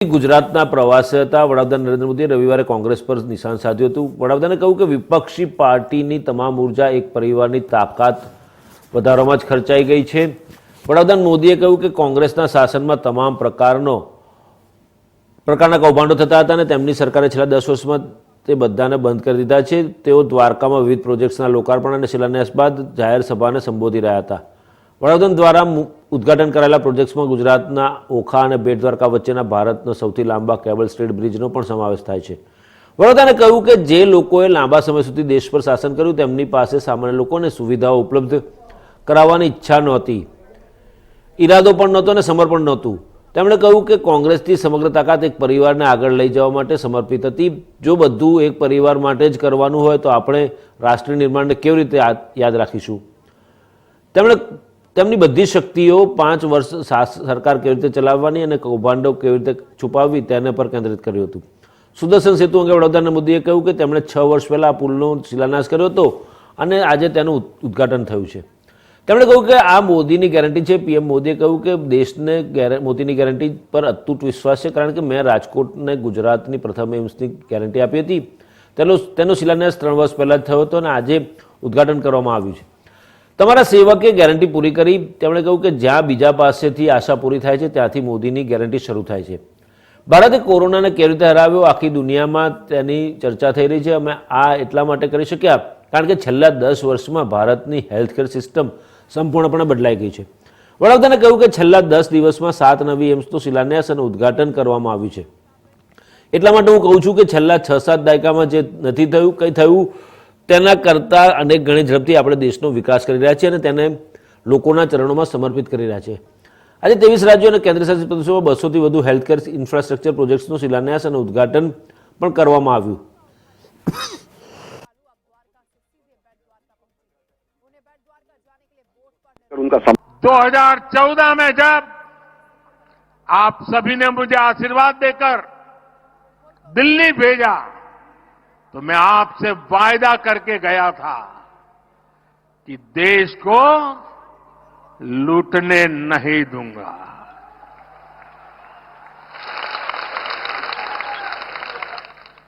ગુજરાતના પ્રવાસે હતા. વડાપ્રધાન નરેન્દ્ર મોદીએ રવિવારે કોંગ્રેસ પર નિશાન સાધ્યું હતું. વડાપ્રધાને કહ્યું કે વિપક્ષી પાર્ટીની તમામ ઊર્જા એક પરિવારની તાકાત વધારવામાં જ ખર્ચાઈ ગઈ છે. વડાપ્રધાન મોદીએ કહ્યું કે કોંગ્રેસના શાસનમાં તમામ પ્રકારનો, પ્રકારના કૌભાંડો થતા હતા અને તેમની સરકારે છેલ્લા દસ વર્ષમાં તે બધાને બંધ કરી દીધા છે. તેઓ દ્વારકામાં વિવિધ પ્રોજેક્ટ્સના લોકાર્પણ અને શિલાન્યાસ બાદ જાહેર સભાને સંબોધી રહ્યા હતા. વડાપ્રધાન દ્વારા ઉદ્ઘાટન કરાયેલા પ્રોજેક્ટ્સમાં ગુજરાતના ઓખા અને બેટ દ્વારકા વચ્ચેના ભારતનો સૌથી લાંબા કેબલ સ્ટ્રીટ બ્રિજનો પણ સમાવેશ થાય છે. વડોદરાને કહ્યું કે જે લોકોએ લાંબા સમય સુધી દેશ પર શાસન કર્યું, તેમની પાસે સામાન્ય લોકોને સુવિધાઓ ઉપલબ્ધ કરાવવાની ઈચ્છા નહોતી. ઈરાદો પણ નહોતો અને સમર્પણ નહોતું. તેમણે કહ્યું કે કોંગ્રેસની સમગ્ર તાકાત એક પરિવારને આગળ લઈ જવા માટે સમર્પિત હતી. જો બધું એક પરિવાર માટે જ કરવાનું હોય તો આપણે રાષ્ટ્ર નિર્માણને કેવી રીતે યાદ રાખીશું? તેમણે તેમની બધી શક્તિઓ પાંચ વર્ષ સરકાર કેવી રીતે ચલાવવાની અને કૌભાંડો કેવી રીતે છુપાવવી તેના પર કેન્દ્રિત કર્યું હતું. સુદર્શન સેતુ અંગે વડાપ્રધાન મોદીએ કહ્યું કે તેમણે છ વર્ષ પહેલાં આ પુલનો શિલાન્યાસ કર્યો હતો અને આજે તેનું ઉદ- ઉદ્ઘાટન થયું છે. તેમણે કહ્યું કે આ મોદીની ગેરંટી છે. પીએમ મોદીએ કહ્યું કે દેશને મોદીની ગેરંટી પર અતૂટ વિશ્વાસ છે કારણ કે મેં રાજકોટને ગુજરાતની પ્રથમ એમ્સની ગેરંટી આપી હતી. તેનો તેનો શિલાન્યાસ ત્રણ વર્ષ પહેલાં જ થયો હતો અને આજે ઉદ્ઘાટન કરવામાં આવ્યું છે. તમારા સેવકે ગેરંટી પૂરી કરી. તેમણે કહ્યું કે જ્યાં બીજા પાસેથી આશા પૂરી થાય છે, ત્યાંથી મોદીની ગેરંટી શરૂ થાય છે. ભારતે કોરોનાને કેવી રીતે હરાવ્યો? આખી દુનિયામાં તેની ચર્ચા થઈ રહી છે. અમે આ એટલા માટે કરી શક્યા કારણ કે છેલ્લા દસ વર્ષમાં ભારતની હેલ્થકેર સિસ્ટમ સંપૂર્ણપણે બદલાઈ ગઈ છે. વડાપ્રધાને કહ્યું કે છેલ્લા દસ દિવસમાં સાત નવી એમ્સનું શિલાન્યાસ અને ઉદ્ઘાટન કરવામાં આવ્યું છે. એટલા માટે હું કહું છું કે છેલ્લા છ સાત દાયકામાં જે નથી થયું, કંઈ થયું તેના કરતાં અનેક ગણી ઝડપથી આપણે દેશનો વિકાસ કરી રહ્યા છીએ અને તેને લોકોના ચરણોમાં સમર્પિત કરી રહ્યા છીએ આજે ત્રેવીસ રાજ્યો અને કેન્દ્રશાસિત પ્રદેશોમાં બસોથી વધુ હેલ્થકેર ઇન્ફ્રાસ્ટ્રક્ચર પ્રોજેક્ટ્સનું શિલાન્યાસ અને ઉદ્ઘાટન પણ કરવામાં આવ્યું उनका सम... 2014 में जब आप सभी ने मुझे आशीर्वाद देकर दिल्ली भेजा तो मैं आपसे वायदा करके गया था कि देश को लूटने नहीं दूँगा।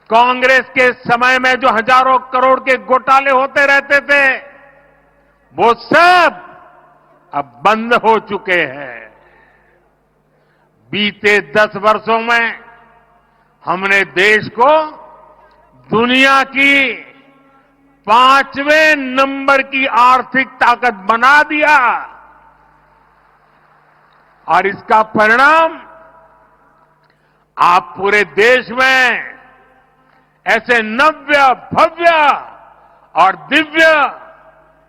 कांग्रेस के समय में जो हज़ारों करोड़ के घोटाले होते रहते थे, वो सब अब बंद हो चुके हैं। बीते दस वर्षों में हमने देश को दुनिया की पाँचवें नंबर की आर्थिक ताकत बना दिया। और इसका परिणाम आप पूरे देश में ऐसे नव्य, भव्य और दिव्य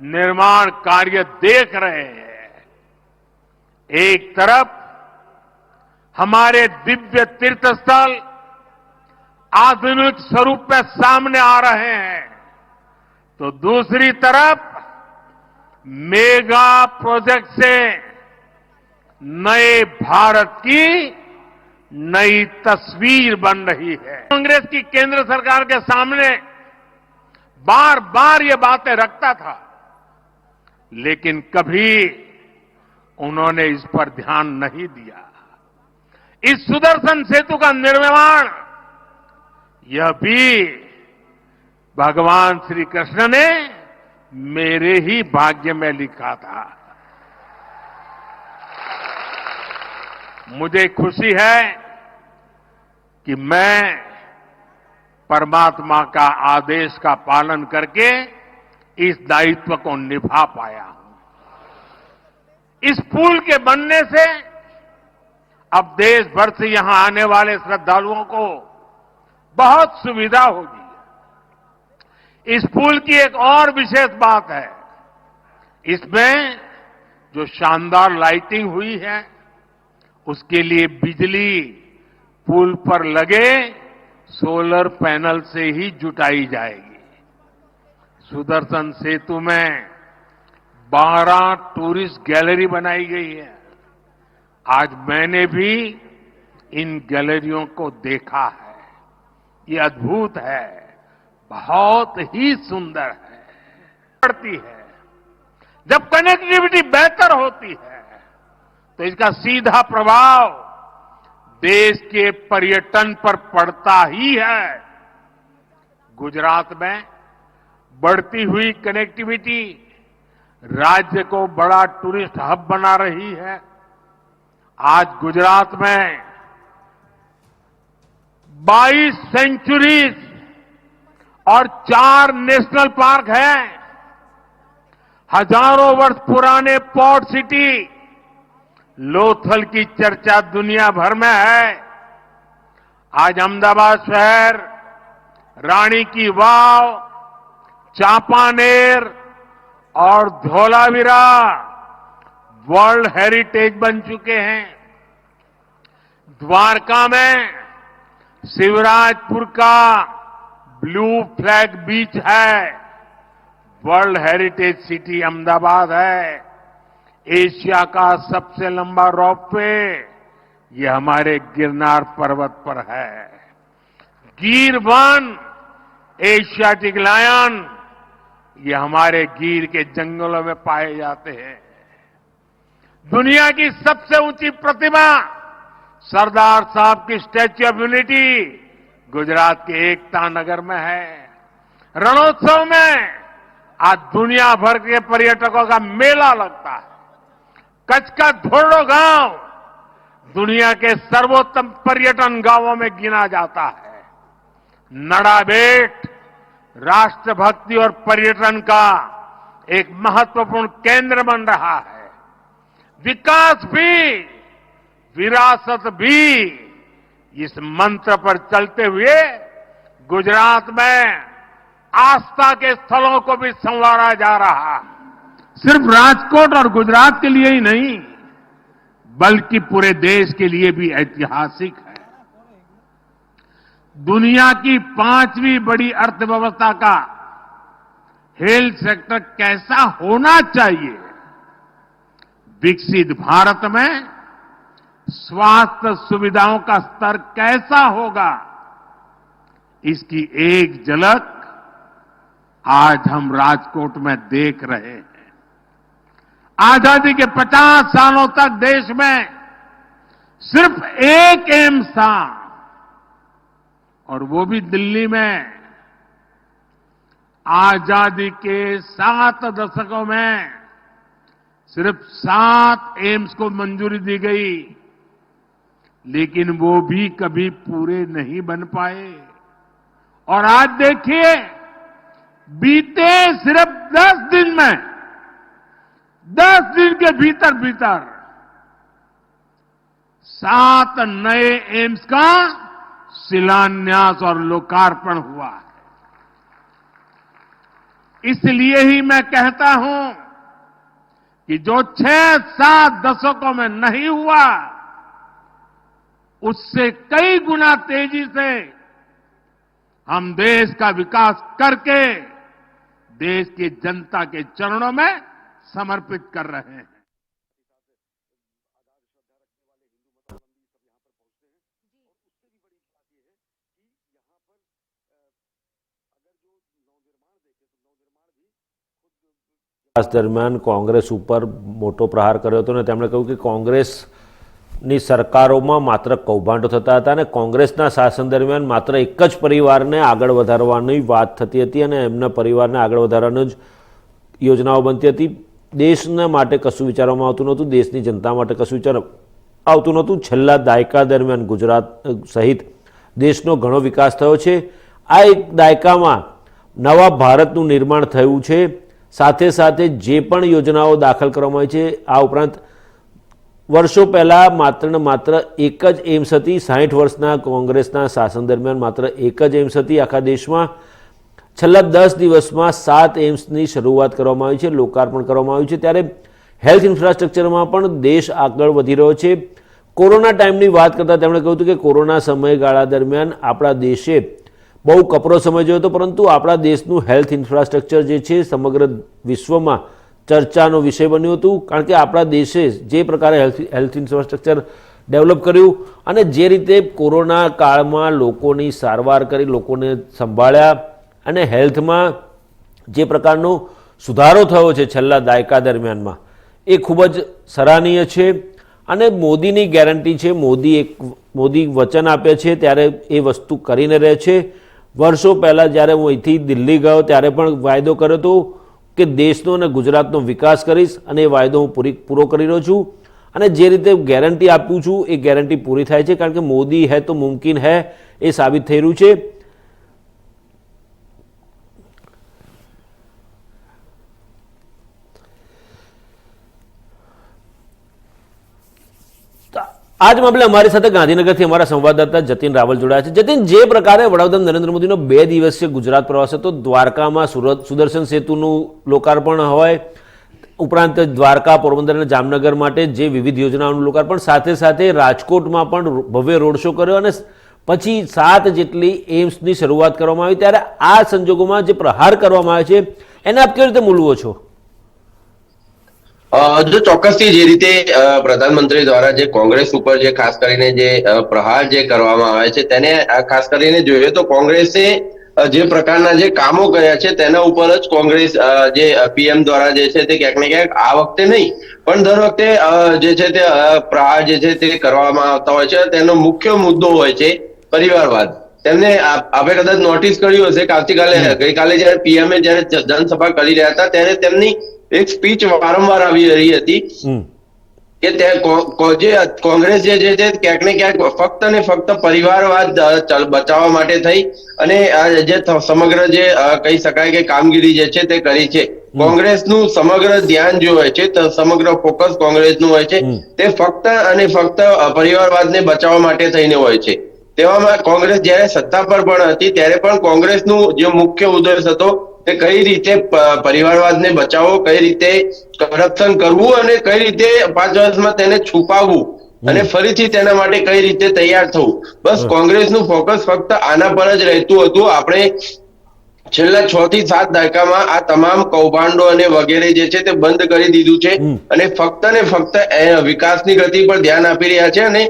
निर्माण कार्य देख रहे हैं। एक तरफ़ हमारे दिव्य तीर्थ स्थल आधुनिक स्वरूप में सामने आ रहे हैं। तो दूसरी तरफ़, मेगा प्रोजेक्ट से नए भारत की नई तस्वीर बन रही है। कांग्रेस की केंद्र सरकार के सामने बार बार ये बातें रखता था, लेकिन कभी उन्होंने इस पर ध्यान नहीं दिया। इस सुदर्शन सेतु का निर्माण यह भी भगवान श्री कृष्ण ने मेरे ही भाग्य में लिखा था। मुझे खुशी है कि मैं परमात्मा का आदेश का पालन करके इस दायित्व को निभा पाया। हूँ इस पुल के बनने से अब देश भर से यहाँ आने वाले श्रद्धालुओं को बहुत सुविधा होगी। इस पुल की एक और विशेष बात है। इसमें जो शानदार लाइटिंग हुई है, उसके लिए बिजली पुल पर लगे, सोलर पैनल से ही जुटाई जाएगी। सुदर्शन सेतु में 12 टूरिस्ट गैलरी बनाई गई है। आज मैंने भी इन गैलरियों को देखा है। ये अद्भुत है। बहुत ही सुंदर है। पड़ती है। जब कनेक्टिविटी बेहतर होती है तो इसका सीधा प्रभाव देश के पर्यटन पर पड़ता ही है। गुजरात में बढ़ती हुई कनेक्टिविटी राज्य को बड़ा टूरिस्ट हब बना रही है। आज गुजरात में 22 सेंचुरीज और चार नेशनल पार्क हैं। हज़ारों वर्ष पुराने पोर्ट सिटी लोथल की चर्चा दुनिया भर में है। आज अहमदाबाद शहर, रानी की वाव, चांपानेर और धौलावीरा वर्ल्ड हेरिटेज बन चुके हैं। द्वारका में शिवराजपुर का ब्लू फ्लैग बीच है। वर्ल्ड हेरिटेज सिटी अहमदाबाद है। एशिया का सबसे लंबा रोपवे, ये हमारे गिरनार पर्वत पर है। गिर वन, एशियाटिक लायन, ये हमारे गिर के जंगलों में पाए जाते हैं। दुनिया की सबसे ऊँची प्रतिमा सरदार साहब की स्टैच्यू ऑफ़ यूनिटी गुजरात के एकता नगर में है। रणोत्सव में आज दुनिया भर के पर्यटकों का मेला लगता है। कच्छ का धोड़ो गाँव दुनिया के सर्वोत्तम पर्यटन गाँवों में गिना जाता है। नड़ाबेट राष्ट्रभक्ति और पर्यटन का एक महत्वपूर्ण केंद्र बन रहा है। विकास भी विरासत भी इस मंत्र पर चलते हुए गुजरात में आस्था के स्थलों को भी संवारा जा रहा है। सिर्फ़ राजकोट और गुजरात के लिए ही नहीं, बल्कि पूरे देश के लिए भी ऐतिहासिक है। दुनिया की पांचवी बड़ी अर्थव्यवस्था का हेल्थ सेक्टर कैसा होना चाहिए? विकसित भारत में स्वास्थ्य सुविधाओं का स्तर कैसा होगा? इसकी एक झलक आज हम राजकोट में देख रहे हैं। आज़ादी के 50 सालों तक देश में सिर्फ़ एक एम्स था और वो भी दिल्ली में, आज़ादी के सात दशकों में सिर्फ़ सात एम्स को मंजूरी दी गई। लेकिन वो भी कभी पूरे नहीं बन पाए। और आज देखिए, बीते सिर्फ़ दस दिन में, दस दिन के भीतर भीतर, सात नए एम्स का शिलान्यास और लोकार्पण हुआ है। इसलिए ही मैं कहता हूँ कि जो छह सात दशकों में नहीं हुआ उससे कई गुना तेजी से हम देश का विकास करके देश की जनता के चरणों में समर्पित कर रहे हैं ખાસ દરમિયાન કોંગ્રેસ ઉપર મોટો પ્રહાર કર્યો હતો અને તેમણે કહ્યું કે કોંગ્રેસની સરકારોમાં માત્ર કૌભાંડો થતા હતા અને કોંગ્રેસના શાસન દરમિયાન માત્ર એક જ પરિવારને આગળ વધારવાની વાત થતી હતી અને એમના પરિવારને આગળ વધારવાની જ યોજનાઓ બનતી હતી. દેશના માટે કશું વિચારવામાં આવતું નહોતું, દેશની જનતા માટે કશું વિચાર આવતું નહોતું. છેલ્લા દાયકા દરમિયાન ગુજરાત સહિત દેશનો ઘણો વિકાસ થયો છે. આ એક દાયકામાં નવા ભારતનું નિર્માણ થયું છે. સાથે સાથે જે પણ યોજનાઓ દાખલ કરવામાં આવી છે, આ ઉપરાંત વર્ષો પહેલાં માત્ર ને માત્ર એક જ એમ્સ હતી. સાહીઠ વર્ષના કોંગ્રેસના શાસન દરમિયાન માત્ર એક જ એમ્સ હતી આખા દેશમાં. છેલ્લા દસ દિવસમાં સાત એમ્સની શરૂઆત કરવામાં આવી છે, લોકાર્પણ કરવામાં આવ્યું છે. ત્યારે હેલ્થ ઇન્ફ્રાસ્ટ્રક્ચરમાં પણ દેશ આગળ વધી રહ્યો છે. કોરોના ટાઈમની વાત કરતાં તેમણે કહ્યું હતું કે કોરોના સમયગાળા દરમિયાન આપણા દેશે બહુ કપરો સમય જોયો હતો, પરંતુ આપણા દેશનું હેલ્થ ઇન્ફ્રાસ્ટ્રક્ચર જે છે સમગ્ર વિશ્વમાં ચર્ચાનો વિષય બન્યું હતું, કારણ કે આપણા દેશે જે પ્રકારે હેલ્થ હેલ્થ ઇન્ફ્રાસ્ટ્રક્ચર ડેવલપ કર્યું અને જે રીતે કોરોના કાળમાં લોકોની સારવાર કરી, લોકોને સંભાળ્યા અને હેલ્થમાં જે પ્રકારનો સુધારો થયો છે છેલ્લા દાયકા દરમિયાનમાં, એ ખૂબ જ સરાહનીય છે અને મોદીની ગેરંટી છે, મોદી એક, મોદી વચન આપે છે ત્યારે એ વસ્તુ કરીને રહે છે. વર્ષો પહેલાં જ્યારે હું અહીંથી દિલ્હી ગયો ત્યારે પણ વાયદો કર્યો હતો કે દેશનો અને ગુજરાતનો વિકાસ કરીશ અને એ વાયદો હું પૂરી પૂરો કરી રહ્યો છું. અને જે રીતે ગેરંટી આપું છું, એ ગેરંટી પૂરી થાય છે, કારણ કે મોદી હે તો મુમકિન હે, એ સાબિત થઈ રહ્યું છે. આજ મામલે અમારી સાથે ગાંધીનગરથી અમારા સંવાદદાતા જતીન રાવલ જોડાયા છે. જતીન, જે પ્રકારે વડાપ્રધાન નરેન્દ્ર મોદીનો બે દિવસીય ગુજરાત પ્રવાસ હતો, દ્વારકામાં સુરત સુદર્શન સેતુનું લોકાર્પણ હોય, ઉપરાંત દ્વારકા, પોરબંદર અને જામનગર માટે જે વિવિધ યોજનાઓનું લોકાર્પણ, સાથે સાથે રાજકોટમાં પણ ભવ્ય રોડ શો કર્યો અને પછી સાત જેટલી એમ્સની શરૂઆત કરવામાં આવી. ત્યારે આ સંજોગોમાં જે પ્રહાર કરવામાં આવે છે, એને આપ કેવી રીતે મૂલવો છો? જો ચોક્કસથી જે રીતે પ્રધાનમંત્રી દ્વારા જે કોંગ્રેસ ઉપર જે ખાસ કરીને જે પ્રહાર જે કરવામાં આવે છે તેને ખાસ કરીને જોઈએ તો કોંગ્રેસે જે પ્રકારના જે કામો કર્યા છે તેના ઉપર જ કોંગ્રેસ જે પીએમ દ્વારા જે છે તે ક્યાંક ને ક્યાંક આ વખતે નહીં પણ દર વખતે જે છે તે પ્રહાર જે છે તે કરવામાં આવતા હોય છે. તેનો મુખ્ય મુદ્દો હોય છે પરિવારવાદ. તેમને આપણે આપે કદાચ નોટિસ કર્યું હશે કે આવતીકાલે ગઈકાલે જયારે પીએમએ જયારે જનસભા કરી રહ્યા હતા ત્યારે તેમની એક સ્પીચ વારંવાર આવી રહી હતી કે તે કોંગ્રેસ જે છે તે ક્યાંક ને ક્યાંક ફક્ત ને ફક્ત પરિવારવાદ બચાવવા માટે થઈ અને જે સમગ્ર જે કહી શકાય કે કામગીરી જે છે તે કરી છે. કોંગ્રેસનું સમગ્ર ધ્યાન જે હોય છે સમગ્ર ફોકસ કોંગ્રેસનું હોય છે તે ફક્ત અને ફક્ત પરિવારવાદને બચાવવા માટે થઈને હોય છે. તેવામાં કોંગ્રેસ જ્યારે સત્તા પર પણ હતી ત્યારે પણ કોંગ્રેસનું જે મુખ્ય ઉદ્દેશ હતો તે કઈ રીતે પરિવારવાદને બચાવવો કઈ રીતે કરપ્શન કરવું અને કઈ રીતે પાંચ વર્ષમાં તેને છુપાવવું અને ફરીથી તેના માટે કઈ રીતે તૈયાર થવું. બસ કોંગ્રેસનું ફોકસ ફક્ત આના પર જ રહેતું હતું. આપણે છેલ્લા છ થી સાત દાયકામાં આ તમામ કૌભાંડો અને વગેરે જે છે તે બંધ કરી દીધું છે અને ફક્ત ને ફક્ત વિકાસની ગતિ પર ધ્યાન આપી રહ્યા છે અને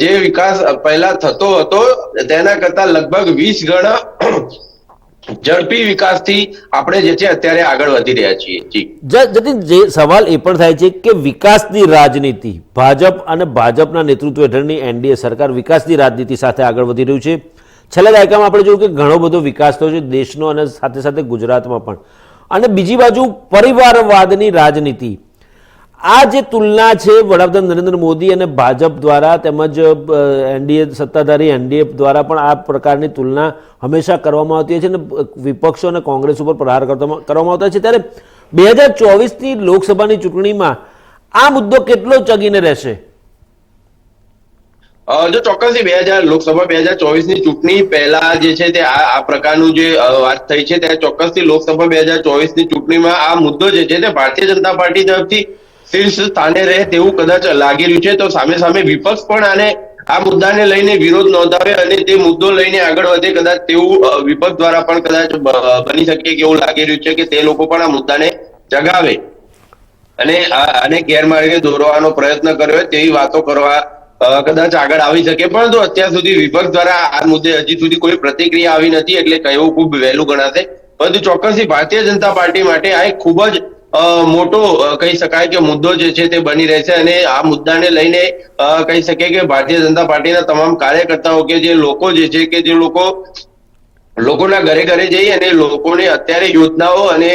જે વિકાસ પહેલા થતો હતો તેના કરતા લગભગ વીસ ગણા ઝડપી વિકાસથી આપણે જે છે અત્યારે આગળ વધી રહ્યા છીએ. જતીન જે સવાલ એ પણ થાય છે કે વિકાસની રાજનીતિ, ભાજપ અને ભાજપના નેતૃત્વ હેઠળની એનડીએ સરકાર વિકાસની રાજનીતિ સાથે આગળ વધી રહ્યું છે. છેલ્લા દાયકામાં આપણે જોયું કે ઘણો બધો વિકાસ થયો છે દેશનો અને સાથે સાથે ગુજરાતમાં પણ. અને બીજી બાજુ પરિવારવાદની રાજનીતિ આ જે તુલના છે વડાપ્રધાન નરેન્દ્ર મોદી અને ભાજપ દ્વારા તેમજ એનડીએ, સત્તાધારી એનડીએ દ્વારા પણ આ પ્રકારની તુલના હંમેશા કરવામાં આવતી છે અને વિપક્ષો અને કોંગ્રેસ ઉપર પ્રહાર કરવામાં આવતા છે. ત્યારે બે હજાર ચોવીસની લોકસભાની ચૂંટણીમાં આ મુદ્દો કેટલો ચગીને રહેશે? જો ચોક્કસથી બે હજાર, લોકસભા બે હજાર ચોવીસની ચૂંટણી પહેલા જે છે તે આ પ્રકારનું જે વાત થઈ છે, ત્યારે ચોક્કસથી લોકસભા બે હજાર ચોવીસની ચૂંટણીમાં આ મુદ્દો જે છે તે ભારતીય જનતા પાર્ટી તરફથી શીર્ષ સ્થાને રહે તેવું કદાચ લાગી રહ્યું છે. તો સામે સામે વિપક્ષ પણ આને આ મુદ્દાને લઈને વિરોધ નોંધાવે અને તે મુદ્દો લઈને આગળ વધે. કદાચ તેવું વિપક્ષ દ્વારા પણ કદાચ બની શકે કે એવું લાગી રહ્યું છે કે તે લોકો પણ આ મુદ્દાને જગાવે અને આને ગેરમાર્ગે દોરવાનો પ્રયત્ન કર્યો તેવી વાતો કરવા કદાચ આગળ આવી શકે. પરંતુ અત્યાર સુધી વિપક્ષ દ્વારા આ મુદ્દે હજી સુધી કોઈ પ્રતિક્રિયા આવી નથી. એટલે કહેવું ખૂબ વહેલું ગણાશે. પરંતુ ચોક્કસથી ભારતીય જનતા પાર્ટી માટે આ એક ખૂબ જ મોટો કહી શકાય કે મુદ્દો જે છે તે બની રહેશે અને આ મુદ્દાને લઈને કહી શકીએ કે ભારતીય જનતા પાર્ટીના તમામ કાર્યકર્તાઓ કે જે લોકો જે છે કે જે લોકો, લોકોના ઘરે ઘરે જઈ અને લોકોને અત્યારે યોજનાઓ અને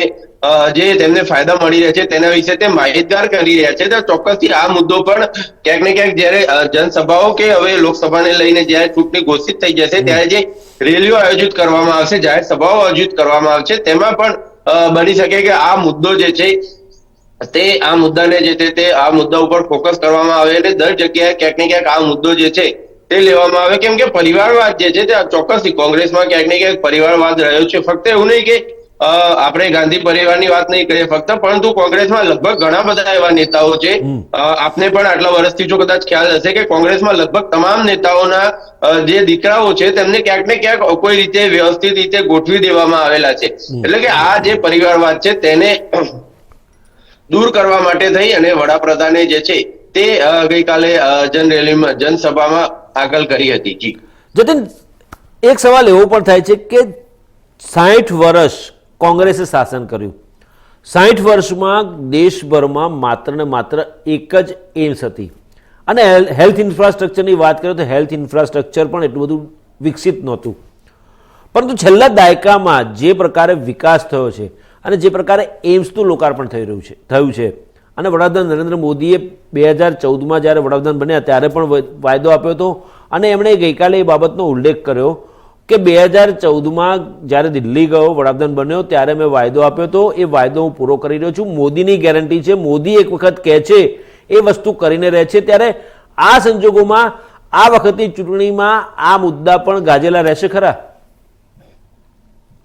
જે તેમને ફાયદા મળી રહ્યા છે તેના વિશે તે માહિતગાર કરી રહ્યા છે. તો ચોક્કસથી આ મુદ્દો પણ ક્યાંક ને ક્યાંક જ્યારે જનસભાઓ કે હવે લોકસભાને લઈને જ્યારે ચૂંટણી ઘોષિત થઈ જશે ત્યારે જે રેલીઓ આયોજિત કરવામાં આવશે જાહેર સભાઓ આયોજિત કરવામાં આવશે, તેમાં પણ બની શકે કે આ મુદ્દો જે છે, તે આ મુદ્દાને જે છે તે આ મુદ્દા ઉપર ફોકસ કરવામાં આવે અને દર જગ્યાએ ક્યાંક ને ક્યાંક આ મુદ્દો જે છે તે લેવામાં આવે. કેમ કે પરિવારવાદ જે છે તે ચોક્કસથી કોંગ્રેસમાં ક્યાંક ને ક્યાંક પરિવારવાદ રહ્યો છે. ફક્ત એવું નહીં કે આપણે ગાંધી પરિવારની વાત નહીં કરીએ ફક્ત પરંતુ કોંગ્રેસમાં લગભગ ઘણા બધા એવા નેતાઓ છે. આપને પણ આટલા વર્ષથી જો કદાચ ખ્યાલ હશે કે કોંગ્રેસમાં લગભગ તમામ નેતાઓના જે દીકરાઓ છે તેમને ક્યાંક ને ક્યાંક કોઈ રીતે વ્યવસ્થિત રીતે ગોઠવી દેવામાં આવેલા છે. એટલે કે આ જે પરિવારવાદ છે તેને દૂર કરવા માટે થઈ અને વડાપ્રધાને જે છે તે ગઈકાલે જનરેલીમાં જન રેલીમાં જનસભામાં આગળ કરી હતી. જી. જતીન એક સવાલ એવો પણ થાય છે કે સાઠ વર્ષ કોંગ્રેસે શાસન કર્યું. સાઠ વર્ષમાં દેશભરમાં માત્ર ને માત્ર એક જ એમ્સ હતી. અને હેલ- હેલ્થ ઇન્ફ્રાસ્ટ્રક્ચરની વાત કરીએ તો હેલ્થ ઇન્ફ્રાસ્ટ્રક્ચર પણ એટલું બધું વિકસિત નહોતું. પરંતુ છેલ્લા દાયકામાં જે પ્રકારે વિકાસ થયો છે અને જે પ્રકારે એમ્સનું લોકાર્પણ થઈ રહ્યું છે, થયું છે, અને વડાપ્રધાન નરેન્દ્ર મોદીએ બે હજાર ચૌદમાં જ્યારે વડાપ્રધાન બન્યા ત્યારે પણ વાયદો આપ્યો હતો અને એમણે ગઈકાલે એ બાબતનો ઉલ્લેખ કર્યો કે બે હજાર ચૌદમાં જ્યારે દિલ્હી ગયો, વડાપ્રધાન બન્યો, ત્યારે મેં વાયદો આપ્યો હતો એ વાયદો હું પૂરો કરી રહ્યો છું. મોદીની ગેરંટી છે. મોદી એક વખત કહે છે, એ વસ્તુ કરીને રહે છે. ત્યારે આ સંજોગોમાં આ વખતની ચૂંટણીમાં આ મુદ્દા પણ ગાજેલા રહેશે ખરા?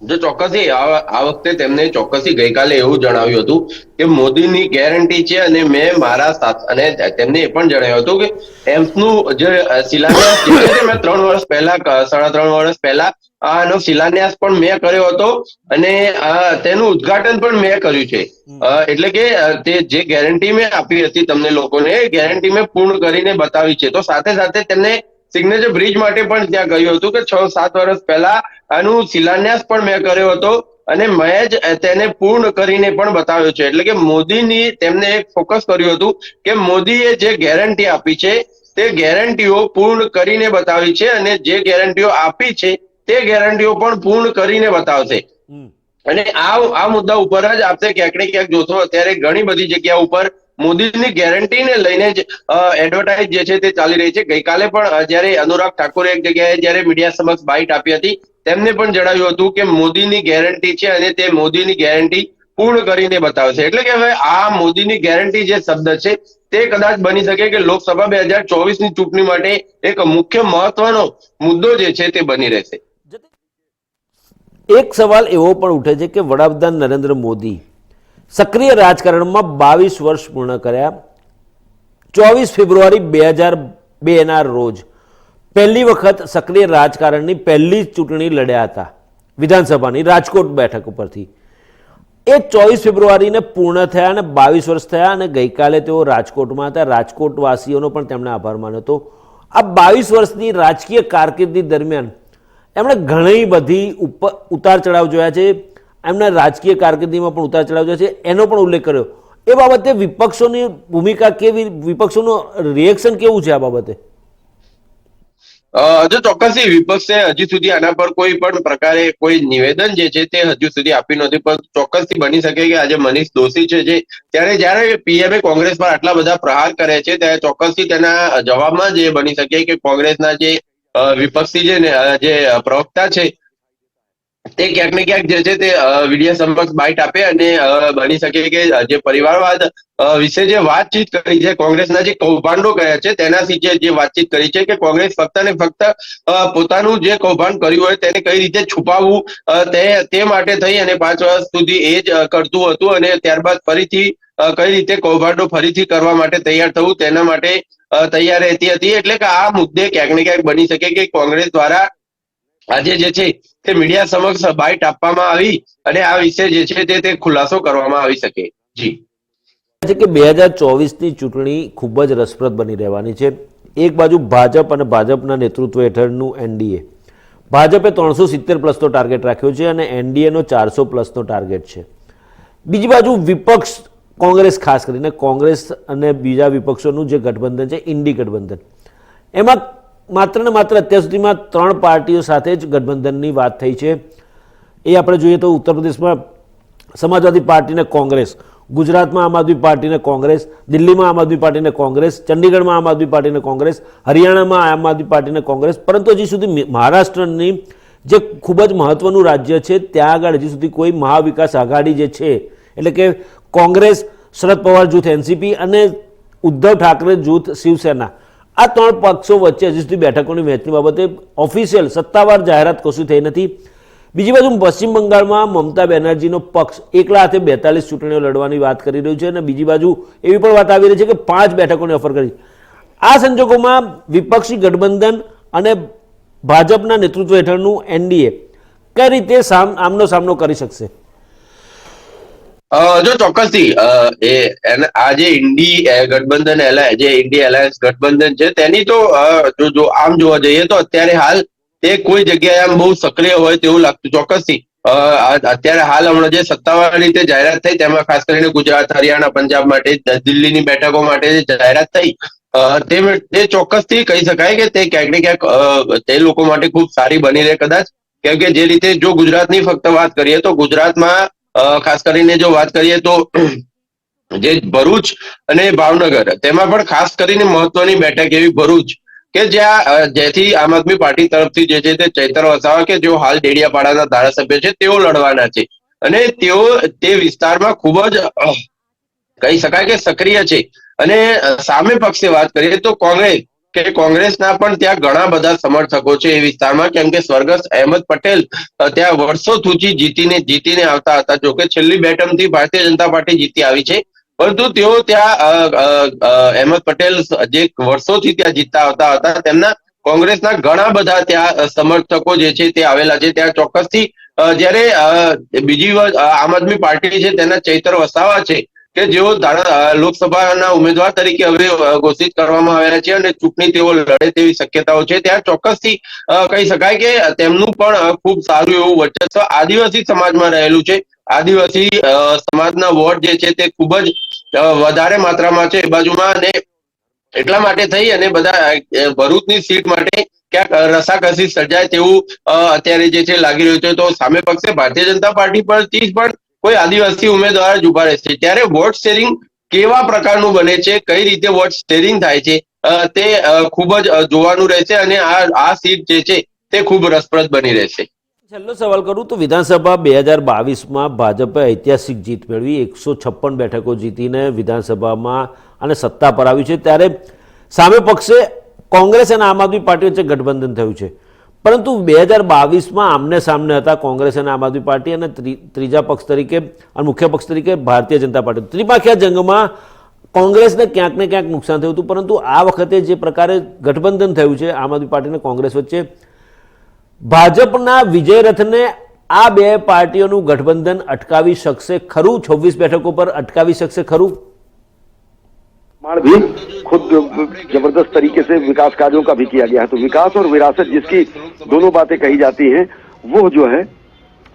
જો ચોક્કસથી આ વખતે તેમને ચોક્કસથી ગઈકાલે એવું જણાવ્યું હતું કે મોદીની ગેરંટી છે અને મેં મારા સાથ, અને તેમને એ પણ જણાવ્યું હતું કે એમ્સનું જે શિલાન્યાસ મેં ત્રણ વર્ષ પહેલા સાડા ત્રણ વર્ષ પહેલા આનો શિલાન્યાસ પણ મેં કર્યો હતો અને તેનું ઉદ્ઘાટન પણ મેં કર્યું છે. એટલે કે તે જે ગેરંટી મેં આપી હતી તમને લોકોને ગેરંટી મેં પૂર્ણ કરીને બતાવી છે. તો સાથે સાથે તેમને સિગ્નેચર બ્રિજ માટે પણ ત્યાં કહ્યું હતું કે છ સાત વર્ષ પહેલા આનું શિલાન્યાસ પણ મેં કર્યો હતો અને મેં જ તેને પૂર્ણ કરીને પણ બતાવ્યો છે. એટલે કે મોદીની તેમને એક ફોકસ કર્યું હતું કે મોદીએ જે ગેરંટી આપી છે તે ગેરંટીઓ પૂર્ણ કરીને બતાવી છે અને જે ગેરંટીઓ આપી છે તે ગેરંટીઓ પણ પૂર્ણ કરીને બતાવશે. અને આ આ મુદ્દા ઉપર જ આપણે ક્યાંક ને ક્યાંક જોશો અત્યારે ઘણી બધી જગ્યા ઉપર મોદીની ગેરંટીને લઈને જ એડવર્ટાઇઝ જે છે તે ચાલી રહી છે. ગઈકાલે પણ જ્યારે અનુરાગ ઠાકોરે એક જગ્યાએ જ્યારે મીડિયા સમક્ષ બાઇટ આપી હતી, તેમને પણ જણાવ્યું હતું કે મોદીની ગેરંટી છે અને તે મોદીની ગેરંટી પૂર્ણ કરીને બતાવશે. એટલે કે હવે આ મોદીની ગેરંટી જે શબ્દ છે, તે કદાચ બની શકે કે લોકસભા બે હજાર ચોવીસની ચૂંટણી માટે એક મુખ્ય મહત્વનો મુદ્દો જે છે તે બની રહેશે. એક સવાલ એવો પણ ઉઠે છે કે વડાપ્રધાન નરેન્દ્ર મોદી સક્રિય રાજકારણમાં બાવીસ વર્ષ પૂર્ણ કર્યા. ચોવીસ ફેબ્રુઆરી બે હજાર બેના રોજ પહેલી વખત સક્રિય રાજકારણની પહેલી ચૂંટણી લડ્યા હતા. વિધાનસભાની રાજકોટ બેઠક ઉપરથી. એ ચોવીસ ફેબ્રુઆરીને પૂર્ણ થયા અને બાવીસ વર્ષ થયા અને ગઈકાલે તેઓ રાજકોટમાં હતા. રાજકોટવાસીઓનો પણ તેમણે આભાર માન્યો હતો. આ બાવીસ વર્ષની રાજકીય કારકિર્દી દરમિયાન એમણે ઘણી બધી ઉતાર ચઢાવ જોયા છે. એમના રાજકીય કારકિર્દીમાં પણ ઉતાર ચઢાવ છે. એનો પણ ઉલ્લેખ કર્યો. એ બાબતે વિપક્ષોની ભૂમિકા કેવી વિપક્ષોનું રિએક્શન કેવું છે આ બાબતે? અ, જો ચોક્કસથી વિપક્ષે હજી સુધી આના પર કોઈ પણ પ્રકારે કોઈ નિવેદન જે છે તે હજુ સુધી આપ્યું નથી પણ ચોક્કસથી બની શકે કે આજે મનીષ દોશી છે જે ત્યારે જ્યારે પીએમએ કોંગ્રેસ પર આટલા બધા પ્રહાર કરે છે ત્યારે ચોક્કસથી તેના જવાબમાં જે બની શકે કે કોંગ્રેસના જે વિપક્ષી જે જે પ્રવક્તા છે તે ક્યાંક ને ક્યાંક જે છે તે વીડિયો સમક્ષ બાઇટ આપે અને બની શકે કે જે પરિવારવાદ વિશે જે વાતચીત કરી છે, કોંગ્રેસના જે કૌભાંડો કયા છે તેના જે વાતચીત કરી છે કે કોંગ્રેસ ફક્ત ને ફક્ત પોતાનું જે કૌભાંડ કર્યું હોય તેને કઈ રીતે છુપાવવું તે માટે થઈ અને પાંચ વર્ષ સુધી એ જ કરતું હતું અને ત્યારબાદ ફરીથી કઈ રીતે કૌભાંડો ફરીથી કરવા માટે તૈયાર થવું તેના માટે તૈયાર રહેતી હતી. એટલે કે આ મુદ્દે ક્યાંક ને ક્યાંક બની શકે કે કોંગ્રેસ દ્વારા આજે જે છે તે મીડિયા સમક્ષ બાઇટ આપવામાં આવી અને આ વિશે જે છે તે તે ખુલાસો કરવામાં આવી શકે. જી. છે કે બે હજાર ચોવીસની ચૂંટણી ખૂબ જ રસપ્રદ બની રહેવાની છે. એક બાજુ ભાજપ અને ભાજપના નેતૃત્વ હેઠળનું એનડીએ. ભાજપે ત્રણસો સિત્તેર પ્લસનો ટાર્ગેટ રાખ્યો છે અને એનડીએનો ચારસો પ્લસનો ટાર્ગેટ છે. બીજી બાજુ વિપક્ષ કોંગ્રેસ, ખાસ કરીને કોંગ્રેસ અને બીજા વિપક્ષોનું જે ગઠબંધન છે, ઇન્ડી ગઠબંધન. એમાં માત્ર ને માત્ર અત્યાર સુધીમાં ત્રણ પાર્ટીઓ સાથે જ ગઠબંધનની વાત થઈ છે. એ આપણે જોઈએ તો ઉત્તર પ્રદેશમાં સમાજવાદી પાર્ટીને કોંગ્રેસ, ગુજરાતમાં આમ આદમી પાર્ટીને કોંગ્રેસ, દિલ્હીમાં આમ આદમી પાર્ટીને કોંગ્રેસ ચંડીગઢમાં આમ આદમી પાર્ટીને કોંગ્રેસ, હરિયાણામાં આમ આદમી પાર્ટીને કોંગ્રેસ. પરંતુ હજી સુધી મહારાષ્ટ્રની જે ખૂબ જ મહત્વનું રાજ્ય છે, ત્યાં આગળ હજી સુધી કોઈ મહાવિકાસ આઘાડી જે છે, એટલે કે કોંગ્રેસ, શરદ પવાર જૂથ, એનસીપી અને ઉદ્ધવ ઠાકરે જૂથ શિવસેના આ ત્રણ પક્ષો વચ્ચે હજી સુધી બેઠકોની વહેંચણી બાબતે ઓફિશિયલ સત્તાવાર જાહેરાત કશું થઈ નથી. બીજી બાજુ પશ્ચિમ બંગાળમાં મમતા બેનર્જીનો પક્ષ એકલા હાથે બેતાલીસ ચૂંટણીઓ લડવાની વાત કરી રહ્યું છે અને બીજી બાજુ એવી પણ વાત આવી રહી છે કે પાંચ બેઠકોની ઓફર કરી આ સંજોગોમાં વિપક્ષી ગઠબંધન અને ભાજપના નેતૃત્વ હેઠળનું એનડીએ કઈ રીતે સામ, આમનો સામનો કરી શકશે? જો ચોક્કસથી એ આ જે ઇન્ડી ગઠબંધન જે ઇન્ડી એલાયન્સ ગઠબંધન છે, તેની તો જો આમ જોવા જઈએ તો અત્યારે હાલ તે કોઈ જગ્યાએ આમ બહુ સક્રિય હોય તેવું લાગતું. ચોક્કસથી અત્યારે હાલ હમણાં જે સત્તાવાર રીતે જાહેરાત થઈ, તેમાં ખાસ કરીને ગુજરાત, હરિયાણા, પંજાબ માટે દિલ્હીની બેઠકો માટે જે જાહેરાત થઈ તે તે ચોક્કસથી કહી શકાય કે તે ક્યાંક ને ક્યાંક તે લોકો માટે ખૂબ સારી બની રહે કદાચ. કેમ કે જે રીતે જો ગુજરાતની ફક્ત વાત કરીએ તો ગુજરાતમાં ખાસ કરીને જો વાત કરીએ તો જે ભરૂચ અને ભાવનગર, તેમાં પણ ખાસ કરીને મહત્વની બેઠક એવી ભરૂચ કે જ્યાં જેથી આમ આદમી પાર્ટી તરફથી જે છે તે ચૈતર વસાવા કે જેઓ હાલ ડેડિયાપાડાના ધારાસભ્ય છે, તેઓ લડવાના છે. અને તેઓ, તે વિસ્તારમાં ખૂબ જ કહી શકાય કે સક્રિય છે. અને સામે પક્ષે વાત કરીએ તો કોંગ્રેસ કે કોંગ્રેસના પણ ત્યાં ઘણા બધા સમર્થકો છે એ વિસ્તારમાં, કેમ કે સ્વર્ગસ્થ અહેમદ પટેલ ત્યાં વર્ષો સુધી જીતીને જીતીને આવતા હતા. જોકે છેલ્લી બેટમથી ભારતીય જનતા પાર્ટી જીતી આવી છે. પરંતુ તેઓ ત્યાં અહેમદ પટેલ જે વર્ષોથી ત્યાં જીતતા આવતા હતા, તેમના કોંગ્રેસના ઘણા બધા ત્યાં સમર્થકો જે છે તે આવેલા છે. ત્યાં ચોક્કસથી જ્યારે બીજી આમ આદમી પાર્ટી છે, તેના ચૈતર વસાવા છે કે જેઓ લોકસભાના ઉમેદવાર તરીકે હવે ઘોષિત કરવામાં આવ્યા છે અને ચૂંટણી તેઓ લડે તેવી શક્યતાઓ છે. ત્યાં ચોક્કસથી કહી શકાય કે તેમનું પણ ખૂબ સારું એવું વર્ચસ્વ આદિવાસી સમાજમાં રહેલું છે. આદિવાસી સમાજના વોટ જે છે તે ખૂબ જ વધારે માત્રામાં છે એ બાજુમાં અને એટલા માટે થઈ અને બધા ભરૂચની સીટ માટે ક્યાંક રસાકસી સર્જાય તેવું અત્યારે જે છે લાગી રહ્યું છે. તો સામે પક્ષે ભારતીય જનતા પાર્ટી પરથી પણ કોઈ આદિવાસી ઉમેદવાર જ ઊભા રહેશે. ત્યારે વોટ શેરિંગ કેવા પ્રકારનું બને છે? કઈ રીતે વોટ શેરિંગ થાય છે? તે ખૂબ જ જોવાનું રહેશે અને આ આ સીટ જે છે, તે ખૂબ રસપ્રદ બની રહેશે. છેલ્લો સવાલ કરું તો વિધાનસભા બે હજાર બાવીસમાં ભાજપે ઐતિહાસિક જીત મેળવી, એકસો છપ્પન બેઠકો જીતીને વિધાનસભામાં અને સત્તા પર આવી છે. ત્યારે સામે પક્ષે કોંગ્રેસ અને આમ આદમી પાર્ટી વચ્ચે ગઠબંધન થયું છે. પરંતુ બે હજાર બાવીસમાં આમને સામને હતા કોંગ્રેસ અને આમ આદમી પાર્ટી અને ત્રીજા પક્ષ તરીકે અને મુખ્ય પક્ષ તરીકે ભારતીય જનતા પાર્ટી. ત્રિપાખીયા જંગમાં કોંગ્રેસને ક્યાંક ને ક્યાંક નુકસાન થયું હતું, પરંતુ આ વખતે જે પ્રકારે ગઠબંધન થયું છે, આમ આદમી પાર્ટી અને કોંગ્રેસ વચ્ચે, ભાજપના વિજય રથને આ બે પાર્ટીઓનું ગઠબંધન અટકાવી શકશે ખરું? છવ્વીસ બેઠકો પર અટકાવી શકશે ખરું? निर्माण भी खुद ज़बरदस्त तरीके से विकास कार्यों का भी किया गया है। तो विकास और विरासत जिसकी दोनों बातें कही जाती हैं वो जो है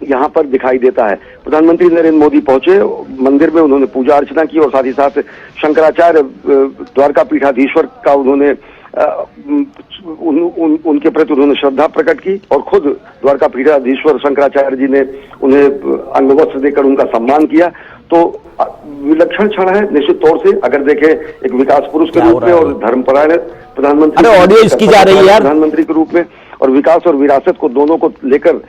यहाँ पर दिखाई देता है। प्रधानमंत्री नरेंद्र मोदी पहुँचे मंदिर में उन्होंने पूजा अर्चना की और साथ ही साथ शंकराचार्य द्वारका पीठाधीश्वर का उन्होंने उन, उन, उनके प्रति उन्होंने श्रद्धा प्रकट की और खुद द्वारका पीठाधीश्वर शंकराचार्य जी ने उन्हें अंगवस्त्र देकर उनका सम्मान किया। तो अ, विलक्षण क्षण है निश्चित तौर से अगर देखें एक विकास पुरुष के क्या हो रूप में रहा है? और धर्मपरायण प्रधानमंत्री अरे ऑडियो इसकी जा रही है यार। प्रधानमंत्री के रूप में और विकास और विरासत को दोनों को लेकर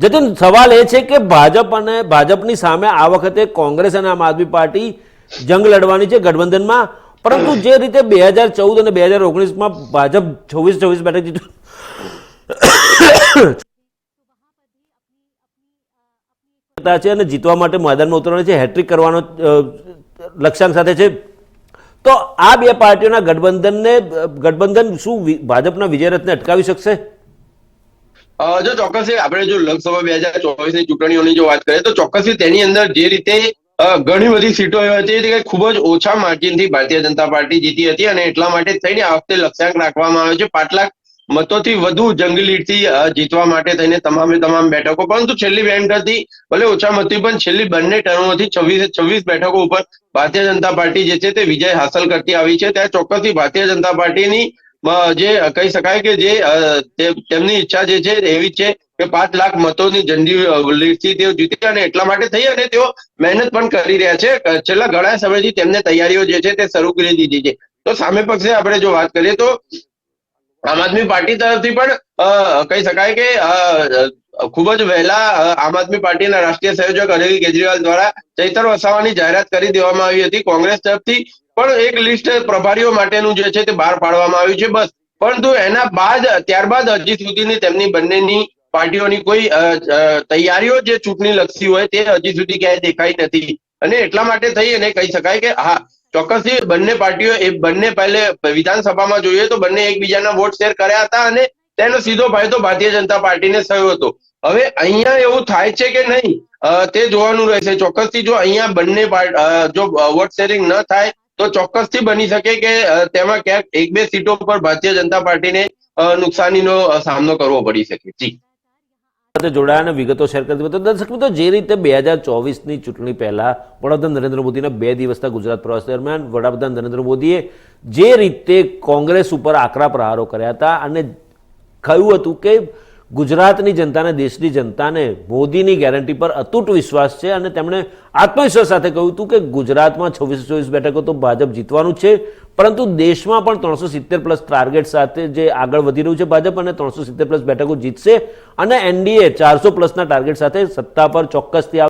જતીન સવાલ એ છે કે ભાજપ અને ભાજપની સામે આ વખતે કોંગ્રેસ અને આમ આદમી પાર્ટી જંગ લડવાની છે ગઠબંધનમાં પરંતુ જે રીતે બે હજાર ચૌદ અને બે હજાર ઓગણીસમાં ભાજપ છવ્વીસ છવ્વીસ બેઠક જીત્યું કરતા છે અને જીતવા માટે મેદાનમાં ઉતરવાનો છે હેટ્રિક કરવાનો લક્ષ્યાંક સાથે છે. તો આ બે પાર્ટીઓના ગઠબંધનને, ગઠબંધન શું ભાજપના વિજય રથને અટકાવી શકશે? જો ચોક્કસ આપણે જો લોકસભા બે હજાર ચોવીસની ચૂંટણીઓની જો વાત કરીએ, તો ચોક્કસથી તેની અંદર જે રીતે ઘણી બધી સીટો એવી હતી કે ખૂબ જ ઓછા માર્જિનથી ભારતીય જનતા પાર્ટી જીતી હતી અને એટલા માટે થઈને આ વખતે લક્ષ્યાંક રાખવામાં આવ્યો છે. પાંચ લાખ મતોથી વધુ જંગી જીતવા માટે થઈને તમામે તમામ બેઠકો, પરંતુ છેલ્લી બે હતી, ભલે ઓછા મતથી પણ છેલ્લી બંને ટર્મોથી છવ્વીસ છવ્વીસ બેઠકો ઉપર ભારતીય જનતા પાર્ટી જે છે તે વિજય હાંસલ કરતી આવી છે. ત્યાં ચોક્કસથી ભારતીય જનતા પાર્ટીની જે, કહી શકાય કે જે તેમની ઈચ્છા જે છે એવી છે કે પાંચ લાખ મતોની જંડી લીડથી તેઓ જીતી અને એટલા માટે થઈ અને તેઓ મહેનત પણ કરી રહ્યા છે. છેલ્લા ઘણા સમયથી તેમને તૈયારીઓ જે છે તે શરૂ કરી દીધી છે. તો સામે પક્ષે આપણે જો વાત કરીએ તો આમ આદમી પાર્ટી તરફથી પણ કહી શકાય કે ખૂબ જ વહેલા આમ આદમી પાર્ટીના રાષ્ટ્રીય સંયોજક અરવિંદ કેજરીવાલ દ્વારા ચૈતર વસાવાની જાહેરાત કરી દેવામાં આવી હતી કોંગ્રેસ તરફથી. પણ એક લિસ્ટ પ્રભારીઓ માટેનું જે છે તે બહાર પાડવામાં આવ્યું છે, બસ. પરંતુ એના બાદ, ત્યારબાદ હજી સુધીની તેમની બંનેની પાર્ટીઓની કોઈ તૈયારીઓ જે ચૂંટણી લક્ષી હોય તે હજી સુધી ક્યાંય દેખાઈ નથી. અને એટલા માટે થઈ અને કહી શકાય કે, હા ચોક્કસથી બંને પાર્ટીઓ એ બંને પહેલે વિધાનસભામાં જોઈએ તો બંને એકબીજાના વોટ શેર કર્યા હતા અને તેનો સીધો ફાયદો ભારતીય જનતા પાર્ટીને થયો હતો. હવે અહીંયા એવું થાય છે કે નહીં? તે જોવાનું રહેશે. ચોક્કસથી જો અહીંયા બંને જો વોટ શેરિંગ ન થાય, તો ચોક્કસથી બની શકે કે તેમાં ક્યાંક એક બે સીટો પર ભારતીય જનતા પાર્ટીને નુકસાનીનો સામનો કરવો પડી શકે. જી. સાથે જોડાયા વિગતો શેર કરતી તો દર્શક મિત્રો, જે રીતે બે હજાર ચોવીસની ચૂંટણી પહેલા વડાપ્રધાન નરેન્દ્ર મોદીના બે દિવસના ગુજરાત પ્રવાસ દરમિયાન વડાપ્રધાન નરેન્દ્ર મોદીએ જે રીતે કોંગ્રેસ ઉપર આકરા પ્રહારો કર્યા હતા અને કહ્યું હતું કે ગુજરાતની જનતાને, દેશની જનતાને મોદીની ગેરંટી પર અતૂટ વિશ્વાસ છે અને તેમણે આત્મવિશ્વાસ સાથે કહ્યું હતું કે ગુજરાતમાં છવ્વીસ ચોવીસ બેઠકો તો ભાજપ જીતવાનું છે, પરંતુ દેશમાં પણ ત્રણસો સિત્તેર પ્લસ ટાર્ગેટ સાથે જે આગળ વધી રહ્યું છે ભાજપ અને ત્રણસો સિત્તેર પ્લસ બેઠકો જીતશે અને એનડીએ ચારસો પ્લસના ટાર્ગેટ સાથે સત્તા પર ચોક્કસથી